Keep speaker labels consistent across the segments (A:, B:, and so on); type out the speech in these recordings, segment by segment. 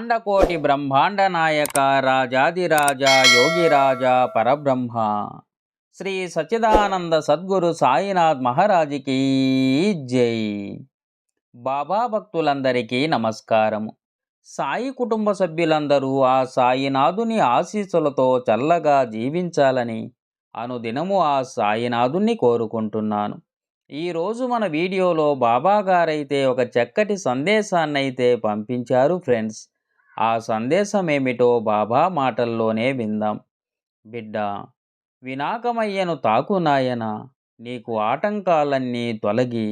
A: అఖండకోటి బ్రహ్మాండ నాయక రాజాదిరాజ యోగిరాజ పరబ్రహ్మ. శ్రీ సచ్చిదానంద సద్గురు సాయినాథ్ మహారాజుకి జై. బాబా భక్తులందరికీ నమస్కారము. సాయి కుటుంబ సభ్యులందరూ ఆ సాయినాథుని ఆశీస్సులతో చల్లగా జీవించాలని అనుదినము ఆ సాయినాథుని కోరుకుంటున్నాను. ఈరోజు మన వీడియోలో బాబా గారైతే ఒక చక్కటి సందేశాన్నైతే పంపించారు ఫ్రెండ్స్. ఆ సందేశం ఏమిటో బాబా మాటల్లోనే విందాం. బిడ్డ వినాకమయ్యను తాకు నాయన నీకు ఆటంకాలన్నీ తొలగి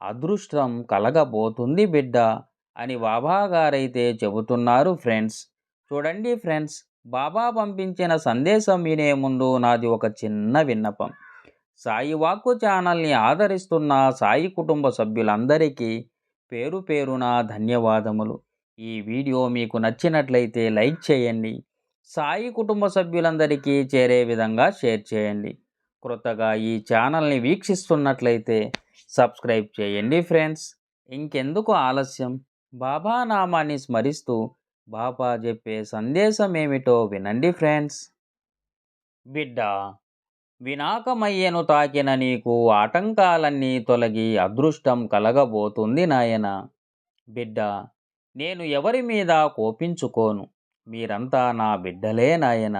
A: అదృష్టం కలగబోతుంది బిడ్డ అని బాబా గారైతే చెబుతున్నారు ఫ్రెండ్స్. చూడండి ఫ్రెండ్స్ బాబా పంపించిన సందేశం వినే ముందు నాది ఒక చిన్న విన్నపం. సాయి వాక్కు ఛానల్ని ఆదరిస్తున్న సాయి కుటుంబ సభ్యులందరికీ పేరు పేరున ధన్యవాదములు. ఈ వీడియో మీకు నచ్చినట్లయితే లైక్ చేయండి. సాయి కుటుంబ సభ్యులందరికీ చేరే విధంగా షేర్ చేయండి. క్రొత్తగా ఈ ఛానల్ని వీక్షిస్తున్నట్లయితే సబ్స్క్రైబ్ చేయండి ఫ్రెండ్స్. ఇంకెందుకు ఆలస్యం? బాబా నామాన్ని స్మరిస్తూ బాబా చెప్పే సందేశం ఏమిటో వినండి ఫ్రెండ్స్. బిడ్డ వినాకమయ్యను తాకిన నీకు ఆటంకాలన్నీ తొలగి అదృష్టం కలగబోతుంది నాయన. బిడ్డ నేను ఎవరి మీద కోపించుకోను? మీరంతా నా బిడ్డలే నాయన.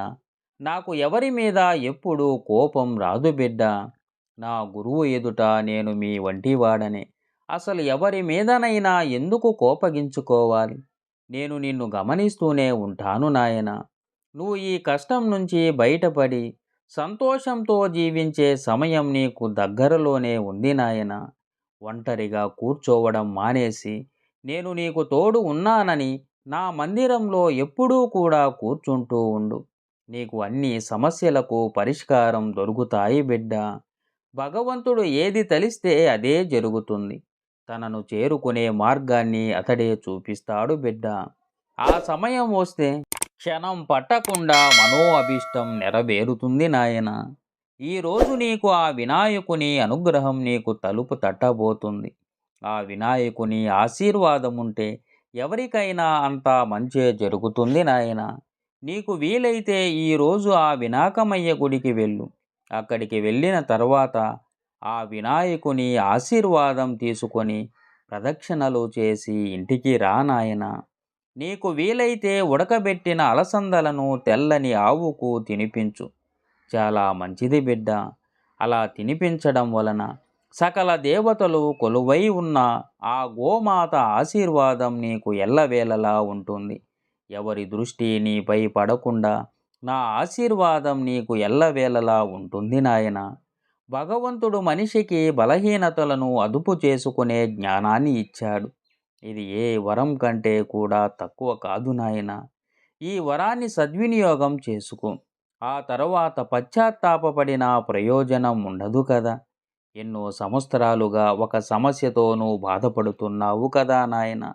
A: నాకు ఎవరి మీద ఎప్పుడు కోపం రాదు బిడ్డ. నా గురువు ఎదుట నేను మీ వంటివాడనే. అసలు ఎవరి మీదనైనా ఎందుకు కోపగించుకోవాలి? నేను నిన్ను గమనిస్తూనే ఉంటాను నాయన. నువ్వు ఈ కష్టం నుంచి బయటపడి సంతోషంతో జీవించే సమయం నీకు దగ్గరలోనే ఉంది నాయన. ఒంటరిగా కూర్చోవడం మానేసి నేను నీకు తోడు ఉన్నానని నా మందిరంలో ఎప్పుడూ కూడా కూర్చుంటూ ఉండు. నీకు అన్ని సమస్యలకు పరిష్కారం దొరుకుతాయి బిడ్డ. భగవంతుడు ఏది తలిస్తే అదే జరుగుతుంది. తనను చేరుకునే మార్గాన్ని అతడే చూపిస్తాడు బిడ్డ. ఆ సమయం వస్తే క్షణం పట్టకుండా మనో అభిష్టం నెరవేరుతుంది నాయన. ఈరోజు నీకు ఆ వినాయకుని అనుగ్రహం నీకు తలుపు తట్టబోతుంది. ఆ వినాయకుని ఆశీర్వాదం ఉంటే ఎవరికైనా అంతా మంచే జరుగుతుంది నాయన. నీకు వీలైతే ఈరోజు ఆ వినాకమయ్య గుడికి వెళ్ళు. అక్కడికి వెళ్ళిన తర్వాత ఆ వినాయకుని ఆశీర్వాదం తీసుకొని ప్రదక్షిణలు చేసి ఇంటికి రా నాయన. నీకు వీలైతే ఉడకబెట్టిన అలసందలను తెల్లని ఆవుకు తినిపించు. చాలా మంచిది బిడ్డ. అలా తినిపించడం వలన సకల దేవతలు కొలువై ఉన్న ఆ గోమాత ఆశీర్వాదం నీకు ఎల్లవేళలా ఉంటుంది. ఎవరి దృష్టి నీపై పడకుండా నా ఆశీర్వాదం నీకు ఎల్లవేళలా ఉంటుంది నాయన. భగవంతుడు మనిషికి బలహీనతలను అదుపు చేసుకునే జ్ఞానాన్ని ఇచ్చాడు. ఇది ఏ వరం కంటే కూడా తక్కువ కాదు నాయన. ఈ వరాన్ని సద్వినియోగం చేసుకో. ఆ తర్వాత పశ్చాత్తాపడిన ప్రయోజనం ఉండదు కదా. ఎన్నో సంవత్సరాలుగా ఒక సమస్యతో నువ్వు బాధపడుతున్నావు కదా నాయన.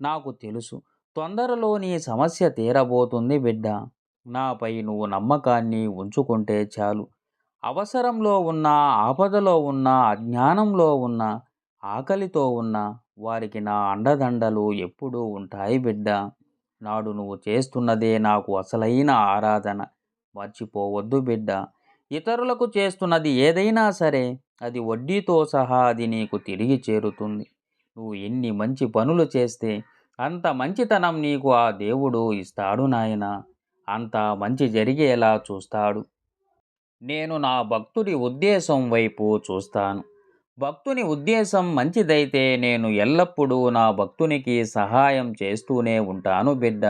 A: నాకు తెలుసు. తొందరలో నీ సమస్య తీరబోతుంది బిడ్డ. నాపై నువ్వు నమ్మకాన్ని ఉంచుకుంటే చాలు. అవసరంలో ఉన్న ఆపదలో ఉన్న అజ్ఞానంలో ఉన్న ఆకలితో ఉన్న వారికి నా అండదండలు ఎప్పుడూ ఉంటాయి బిడ్డ. నాడు నువ్వు చేస్తున్నదే నాకు అసలైన ఆరాధన. మర్చిపోవద్దు బిడ్డ. ఇతరులకు చేస్తున్నది ఏదైనా సరే అది వడ్డీతో సహా అది నీకు తిరిగి చేరుతుంది. నువ్వు ఎన్ని మంచి పనులు చేస్తే అంత మంచితనం నీకు ఆ దేవుడు ఇస్తాడు నాయన. అంత మంచి జరిగేలా చూస్తాడు. నేను నా భక్తుడి ఉద్దేశం వైపు చూస్తాను. భక్తుని ఉద్దేశం మంచిదైతే నేను ఎల్లప్పుడూ నా భక్తునికి సహాయం చేస్తూనే ఉంటాను బిడ్డ.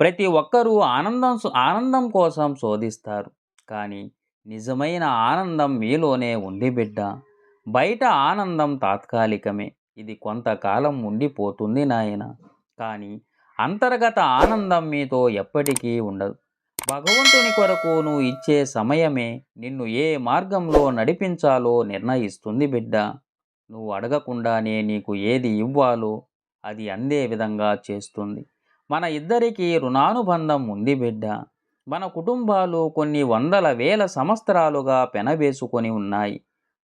A: ప్రతి ఒక్కరూ ఆనందం ఆనందం కోసం శోధిస్తారు. కానీ నిజమైన ఆనందం మీలోనే ఉంది బిడ్డ. బయట ఆనందం తాత్కాలికమే. ఇది కొంతకాలం ఉండిపోతుంది నాయన. కానీ అంతర్గత ఆనందం మీతో ఎప్పటికీ ఉండదు. భగవంతుని కొరకు నువ్వు ఇచ్చే సమయమే నిన్ను ఏ మార్గంలో నడిపించాలో నిర్ణయిస్తుంది బిడ్డ. నువ్వు అడగకుండానే నీకు ఏది ఇవ్వాలో అది అందే విధంగా చేస్తుంది. మన ఇద్దరికీ రుణానుబంధం ఉంది బిడ్డ. మన కుటుంబాలు కొన్ని వందల వేల సంవత్సరాలుగా పెనవేసుకొని ఉన్నాయి.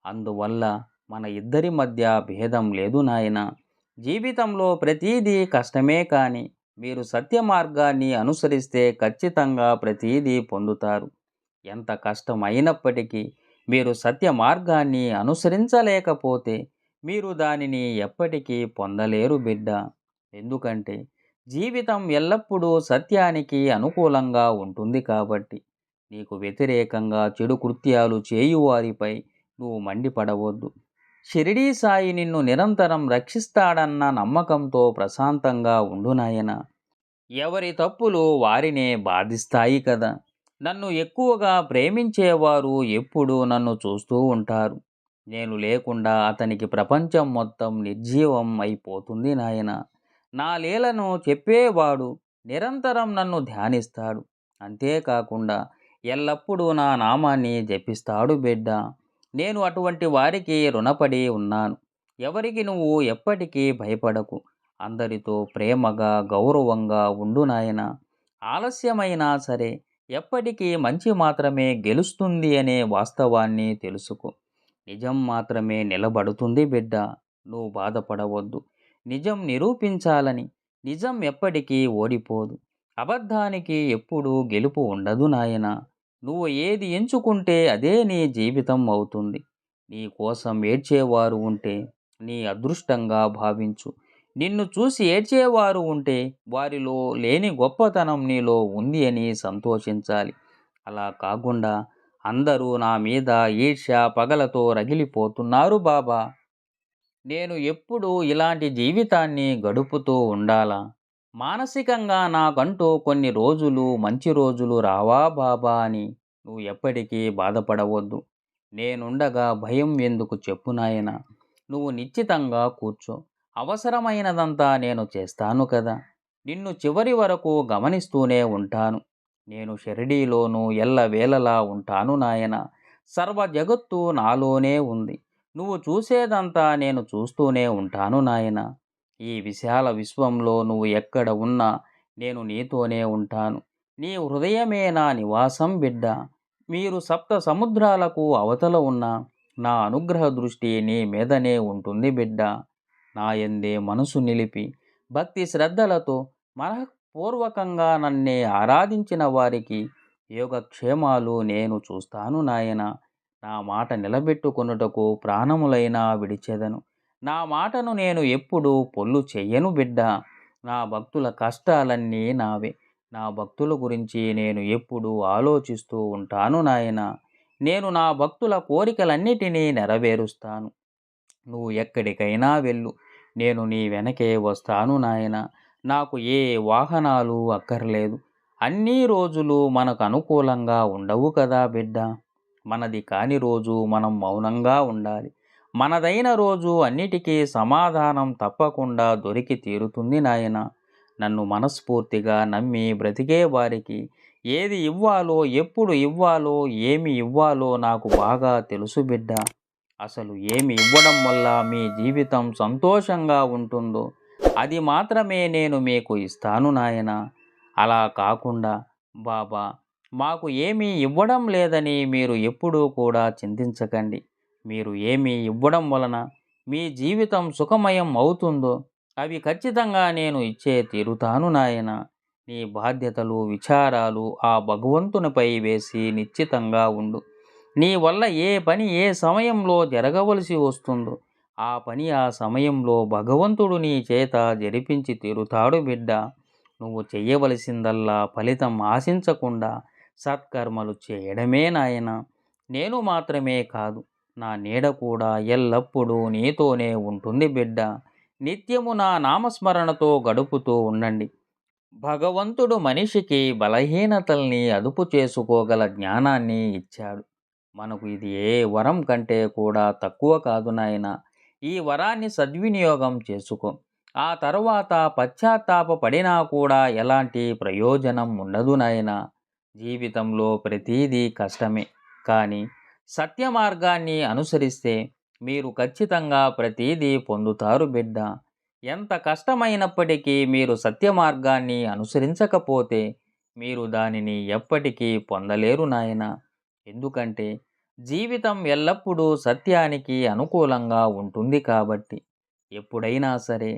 A: అందువల్ల మన ఇద్దరి మధ్య భేదం లేదు నాయన. జీవితంలో ప్రతీదీ కష్టమే కానీ మీరు సత్య మార్గాన్ని అనుసరిస్తే ఖచ్చితంగా ప్రతీదీ పొందుతారు. ఎంత కష్టం అయినప్పటికీ మీరు సత్య మార్గాన్ని అనుసరించలేకపోతే మీరు దానిని ఎప్పటికీ పొందలేరు బిడ్డ. ఎందుకంటే జీవితం ఎల్లప్పుడూ సత్యానికి అనుకూలంగా ఉంటుంది కాబట్టి నీకు వ్యతిరేకంగా చెడు కృత్యాలు చేయువారిపై నువ్వు మండిపడవద్దు. షిరిడీ సాయి నిన్ను నిరంతరం రక్షిస్తాడన్న నమ్మకంతో ప్రశాంతంగా ఉండు నాయన. ఎవరి తప్పులు వారినే బాధిస్తాయి కదా. నన్ను ఎక్కువగా ప్రేమించేవారు ఎప్పుడూ నన్ను చూస్తూ ఉంటారు. నేను లేకుండా అతనికి ప్రపంచం మొత్తం నిర్జీవం అయిపోతుంది నాయన. నా లీలను చెప్పేవాడు నిరంతరం నన్ను ధ్యానిస్తాడు. అంతేకాకుండా ఎల్లప్పుడూ నా నామాన్ని జపిస్తాడు బిడ్డ. నేను అటువంటి వారికి రుణపడి ఉన్నాను. ఎవరికి నువ్వు ఎప్పటికీ భయపడకు. అందరితో ప్రేమగా గౌరవంగా ఉండు నాయన. ఆలస్యమైనా సరే ఎప్పటికీ మంచి మాత్రమే గెలుస్తుంది అనే వాస్తవాన్ని తెలుసుకో. నిజం మాత్రమే నిలబడుతుంది బిడ్డ. నువ్వు బాధపడవద్దు. నిజం నిరూపించాలని. నిజం ఎప్పటికీ ఓడిపోదు. అబద్ధానికి ఎప్పుడూ గెలుపు ఉండదు నాయన. నువ్వు ఏది ఎంచుకుంటే అదే నీ జీవితం అవుతుంది. నీ కోసం ఏడ్చేవారు ఉంటే నీ అదృష్టంగా భావించు. నిన్ను చూసి ఏడ్చేవారు ఉంటే వారిలో లేని గొప్పతనం నీలో ఉంది అని సంతోషించాలి. అలా కాకుండా అందరూ నా మీద ఈర్ష్య పగలతో రగిలిపోతున్నారు బాబా. నేను ఎప్పుడు ఇలాంటి జీవితాన్ని గడుపుతూ ఉండాలా? మానసికంగా నాకంటూ కొన్ని రోజులు మంచి రోజులు రావా బాబా అని నువ్వు ఎప్పటికీ బాధపడవద్దు. నేనుండగా భయం ఎందుకు చెప్పు నాయనా. నువ్వు నిశ్చితంగా కూర్చో. అవసరమైనదంతా నేను చేస్తాను కదా. నిన్ను చివరి వరకు గమనిస్తూనే ఉంటాను. నేను షిరిడీలోనూ ఎల్లవేళలా ఉంటాను నాయన. సర్వ జగత్తు నాలోనే ఉంది. నువ్వు చూసేదంతా నేను చూస్తూనే ఉంటాను నాయన. ఈ విశాల విశ్వంలో నువ్వు ఎక్కడ ఉన్నా నేను నీతోనే ఉంటాను. నీ హృదయమే నా నివాసం బిడ్డ. మీరు సప్త సముద్రాలకు అవతల ఉన్న నా అనుగ్రహ దృష్టి నీ మీదనే ఉంటుంది బిడ్డ. నా ఎందే మనసు నిలిపి భక్తి శ్రద్ధలతో మనఃపూర్వకంగా నన్నే ఆరాధించిన వారికి యోగక్షేమాలు నేను చూస్తాను నాయనా. నా మాట నిలబెట్టుకొనుటకు ప్రాణములైనా విడిచెదను. నా మాటను నేను ఎప్పుడు పొల్లు చెయ్యను బిడ్డ. నా భక్తుల కష్టాలన్నీ నావే. నా భక్తుల గురించి నేను ఎప్పుడూ ఆలోచిస్తూ ఉంటాను నాయన. నేను నా భక్తుల కోరికలన్నిటినీ నెరవేరుస్తాను. నువ్వు ఎక్కడికైనా వెళ్ళు. నేను నీ వెనకే వస్తాను నాయన. నాకు ఏ వాహనాలు అక్కర్లేదు. అన్ని రోజులు మనకు అనుకూలంగా ఉండవు కదా బిడ్డ. మనది కాని రోజు మనం మౌనంగా ఉండాలి. మనదైన రోజు అన్నిటికీ సమాధానం తప్పకుండా దొరికి తీరుతుంది నాయన. నన్ను మనస్ఫూర్తిగా నమ్మి బ్రతికే వారికి ఏది ఇవ్వాలో ఎప్పుడు ఇవ్వాలో ఏమి ఇవ్వాలో నాకు బాగా తెలుసు బిడ్డ. అసలు ఏమి ఇవ్వడం వల్ల మీ జీవితం సంతోషంగా ఉంటుందో అది మాత్రమే నేను మీకు ఇస్తాను నాయన. అలా కాకుండా బాబా మాకు ఏమీ ఇవ్వడం లేదని మీరు ఎప్పుడూ కూడా చింతించకండి. మీరు ఏమీ ఇవ్వడం వలన మీ జీవితం సుఖమయం అవుతుందో అవి ఖచ్చితంగా నేను ఇచ్చే తీరుతాను నాయన. నీ బాధ్యతలు విచారాలు ఆ భగవంతునిపై వేసి నిశ్చితంగా ఉండు. నీ వల్ల ఏ పని ఏ సమయంలో జరగవలసి వస్తుందో ఆ పని ఆ సమయంలో భగవంతుడు నీ చేత జరిపించి తీరుతాడు బిడ్డ. నువ్వు చేయవలసిందల్లా ఫలితం ఆశించకుండా సత్కర్మలు చేయడమే నాయన. నేను మాత్రమే కాదు నా నీడ కూడా ఎల్లప్పుడూ నీతోనే ఉంటుంది బిడ్డ. నిత్యము నా నామస్మరణతో గడుపుతూ ఉండండి. భగవంతుడు మనిషికి బలహీనతల్ని అదుపు చేసుకోగల జ్ఞానాన్ని ఇచ్చాడు. మనకు ఇది ఏ వరం కంటే కూడా తక్కువ కాదు నాయన. ఈ వరాన్ని సద్వినియోగం చేసుకో. ఆ తర్వాత పశ్చాత్తాప పడినా కూడా ఎలాంటి ప్రయోజనం ఉండదు నాయనా. జీవితంలో ప్రతీదీ కష్టమే. కానీ సత్య మార్గాన్ని అనుసరిస్తే మీరు ఖచ్చితంగా ప్రతీదీ పొందుతారు బిడ్డ. ఎంత కష్టమైనప్పటికీ మీరు సత్య మార్గాన్ని అనుసరించకపోతే మీరు దానిని ఎప్పటికీ పొందలేరు నాయన. ఎందుకంటే జీవితం ఎల్లప్పుడూ సత్యానికి అనుకూలంగా ఉంటుంది కాబట్టి. ఎప్పుడైనా సరే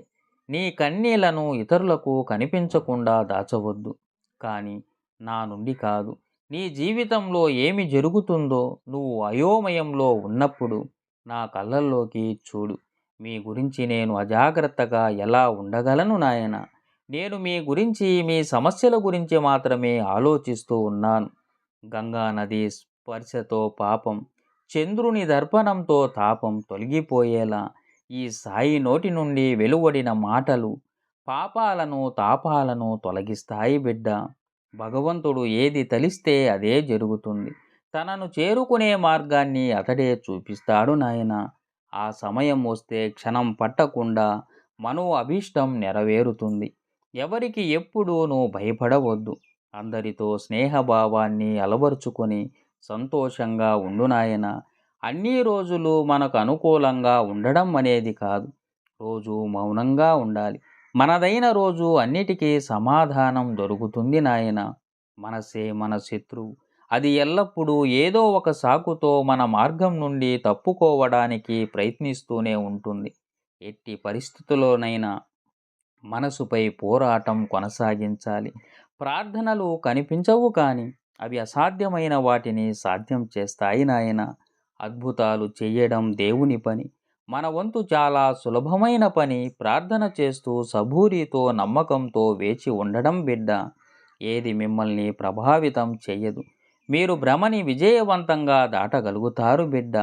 A: నీ కన్నీళ్ళను ఇతరులకు కనిపించకుండా దాచవద్దు. కానీ నా నుండి కాదు. నీ జీవితంలో ఏమి జరుగుతుందో నువ్వు అయోమయంలో ఉన్నప్పుడు నా కళ్ళల్లోకి చూడు. మీ గురించి నేను అజాగ్రత్తగా ఎలా ఉండగలను నాయన? నేను మీ గురించి మీ సమస్యల గురించి మాత్రమే ఆలోచిస్తూ ఉన్నాను. గంగా నది స్పర్శతో పాపం చంద్రుని దర్పణంతో తాపం తొలగిపోయేలా ఈ సాయి నోటి నుండి వెలువడిన మాటలు పాపాలను తాపాలను తొలగిస్తాయి బిడ్డ. భగవంతుడు ఏది తలిస్తే అదే జరుగుతుంది. తనను చేరుకునే మార్గాన్ని అతడే చూపిస్తాడు నాయన. ఆ సమయం వస్తే క్షణం పట్టకుండా మనో అభీష్టం నెరవేరుతుంది. ఎవరికి ఎప్పుడూ నువ్వు భయపడవద్దు. అందరితో స్నేహభావాన్ని అలవరుచుకొని సంతోషంగా ఉండు నాయన. అన్ని రోజులు మనకు అనుకూలంగా ఉండడం అనేది కాదు. రోజు మౌనంగా ఉండాలి. మనదైన రోజు అన్నిటికీ సమాధానం దొరుకుతుంది నాయన. మనసే మన శత్రువు. అది ఎల్లప్పుడూ ఏదో ఒక సాకుతో మన మార్గం నుండి తప్పుకోవడానికి ప్రయత్నిస్తూనే ఉంటుంది. ఎట్టి పరిస్థితుల్లోనైనా మనసుపై పోరాటం కొనసాగించాలి. ప్రార్థనలు కనిపించవు కానీ అవి అసాధ్యమైన వాటిని సాధ్యం చేస్తాయి నాయన. అద్భుతాలు చేయడం దేవుని పని. మన వంతు చాలా సులభమైన పని ప్రార్థన చేస్తూ సబూరితో నమ్మకంతో వేచి ఉండడం బిడ్డ. ఏది మిమ్మల్ని ప్రభావితం చేయదు మీరు భ్రమని విజయవంతంగా దాటగలుగుతారు బిడ్డ.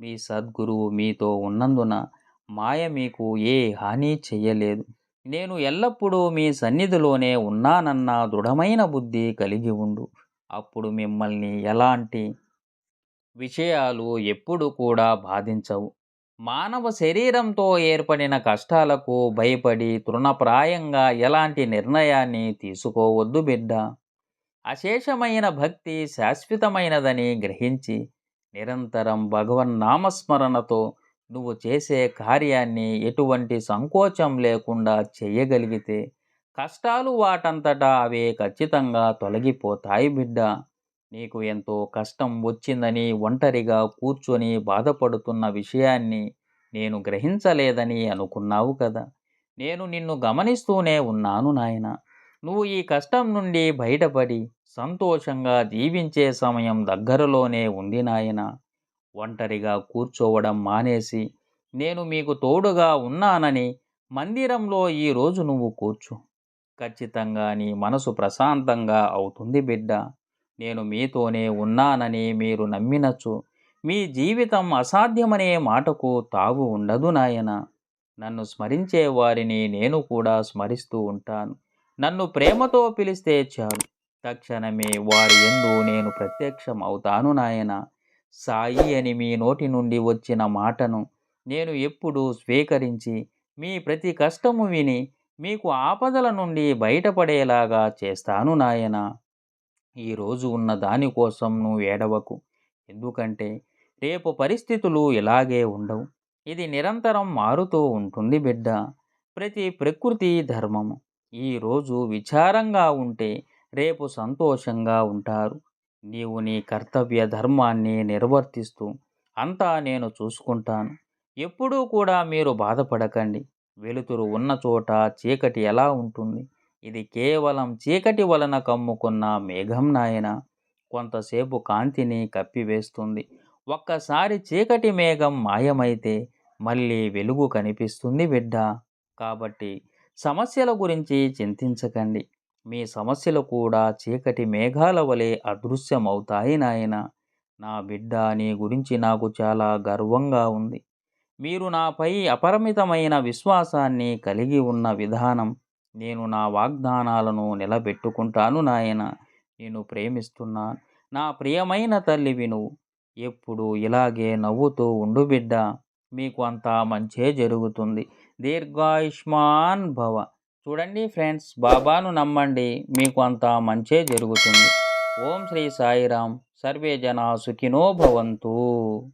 A: మీ సద్గురువు మీతో ఉన్నందున మాయ మీకు ఏ హాని చెయ్యలేదు. నేను ఎల్లప్పుడూ మీ సన్నిధిలోనే ఉన్నానన్న దృఢమైన బుద్ధి కలిగి ఉండు. అప్పుడు మిమ్మల్ని ఎలాంటి విషయాలు ఎప్పుడు కూడా బాధించవు. మానవ శరీరంతో ఏర్పడిన కష్టాలకు భయపడి తృణప్రాయంగా ఎలాంటి నిర్ణయాన్ని తీసుకోవద్దు బిడ్డ. అశేషమైన భక్తి శాశ్వతమైనదని గ్రహించి నిరంతరం భగవన్ నామస్మరణతో నువ్వు చేసే కార్యాన్ని ఎటువంటి సంకోచం లేకుండా చేయగలిగితే కష్టాలు వాటంతటా అవే ఖచ్చితంగా తొలగిపోతాయి బిడ్డ. నీకు ఎంతో కష్టం వచ్చిందని ఒంటరిగా కూర్చొని బాధపడుతున్న విషయాన్ని నేను గ్రహించలేదని అనుకున్నావు కదా! నేను నిన్ను గమనిస్తూనే ఉన్నాను నాయన. నువ్వు ఈ కష్టం నుండి బయటపడి సంతోషంగా జీవించే సమయం దగ్గరలోనే ఉంది నాయన. ఒంటరిగా కూర్చోవడం మానేసి నేను మీకు తోడుగా ఉన్నానని మందిరంలో ఈరోజు నువ్వు కూర్చో. ఖచ్చితంగా నీ మనసు ప్రశాంతంగా అవుతుంది బిడ్డ. నేను మీతోనే ఉన్నానని మీరు నమ్మినచ్చు మీ జీవితం అసాధ్యమనే మాటకు తావు ఉండదు నాయన. నన్ను స్మరించే వారిని నేను కూడా స్మరిస్తూ ఉంటాను. నన్ను ప్రేమతో పిలిస్తే చాలు. తక్షణమే వారి ఎందు నేను ప్రత్యక్షం అవుతాను నాయన. సాయి అని మీ నోటి నుండి వచ్చిన మాటను నేను ఎప్పుడూ స్వీకరించి మీ ప్రతి కష్టము విని మీకు ఆపదల నుండి బయటపడేలాగా చేస్తాను నాయనా. ఈరోజు ఉన్న దానికోసం నువ్వు ఏడవకు. ఎందుకంటే రేపు పరిస్థితులు ఇలాగే ఉండవు. ఇది నిరంతరం మారుతూ ఉంటుంది బిడ్డ. ప్రతి ప్రకృతి ధర్మము. ఈరోజు విచారంగా ఉంటే రేపు సంతోషంగా ఉంటారు. నీవు నీ కర్తవ్య ధర్మాన్ని నిర్వర్తిస్తూ అంతా నేను చూసుకుంటాను. ఎప్పుడూ కూడా మీరు బాధపడకండి. వెలుతురు ఉన్న చోట చీకటి ఎలా ఉంటుంది? ఇది కేవలం చీకటి వలన కమ్ముకున్న మేఘం నాయన. కొంతసేపు కాంతిని కప్పివేస్తుంది. ఒక్కసారి చీకటి మేఘం మాయమైతే మళ్ళీ వెలుగు కనిపిస్తుంది బిడ్డ. కాబట్టి సమస్యల గురించి చింతించకండి. మీ సమస్యలు కూడా చీకటి మేఘాల వలె అదృశ్యమవుతాయి నాయన. నా బిడ్డ నీ గురించి నాకు చాలా గర్వంగా ఉంది. మీరు నాపై అపరిమితమైన విశ్వాసాన్ని కలిగి ఉన్న విధానం నేను నా వాగ్దానాలను నిలబెట్టుకుంటాను నాయన. నేను ప్రేమిస్తున్నా. నా ప్రియమైన తల్లివి నువ్వు ఎప్పుడు ఇలాగే నవ్వుతూ ఉండు బిడ్డ. మీకు అంతా మంచే జరుగుతుంది. దీర్ఘాయుష్మాన్ భవ. చూడండి ఫ్రెండ్స్ బాబాను నమ్మండి. మీకు అంతా మంచే జరుగుతుంది. ఓం శ్రీ సాయిరాం. సర్వే జనా సుఖినో భవంతు.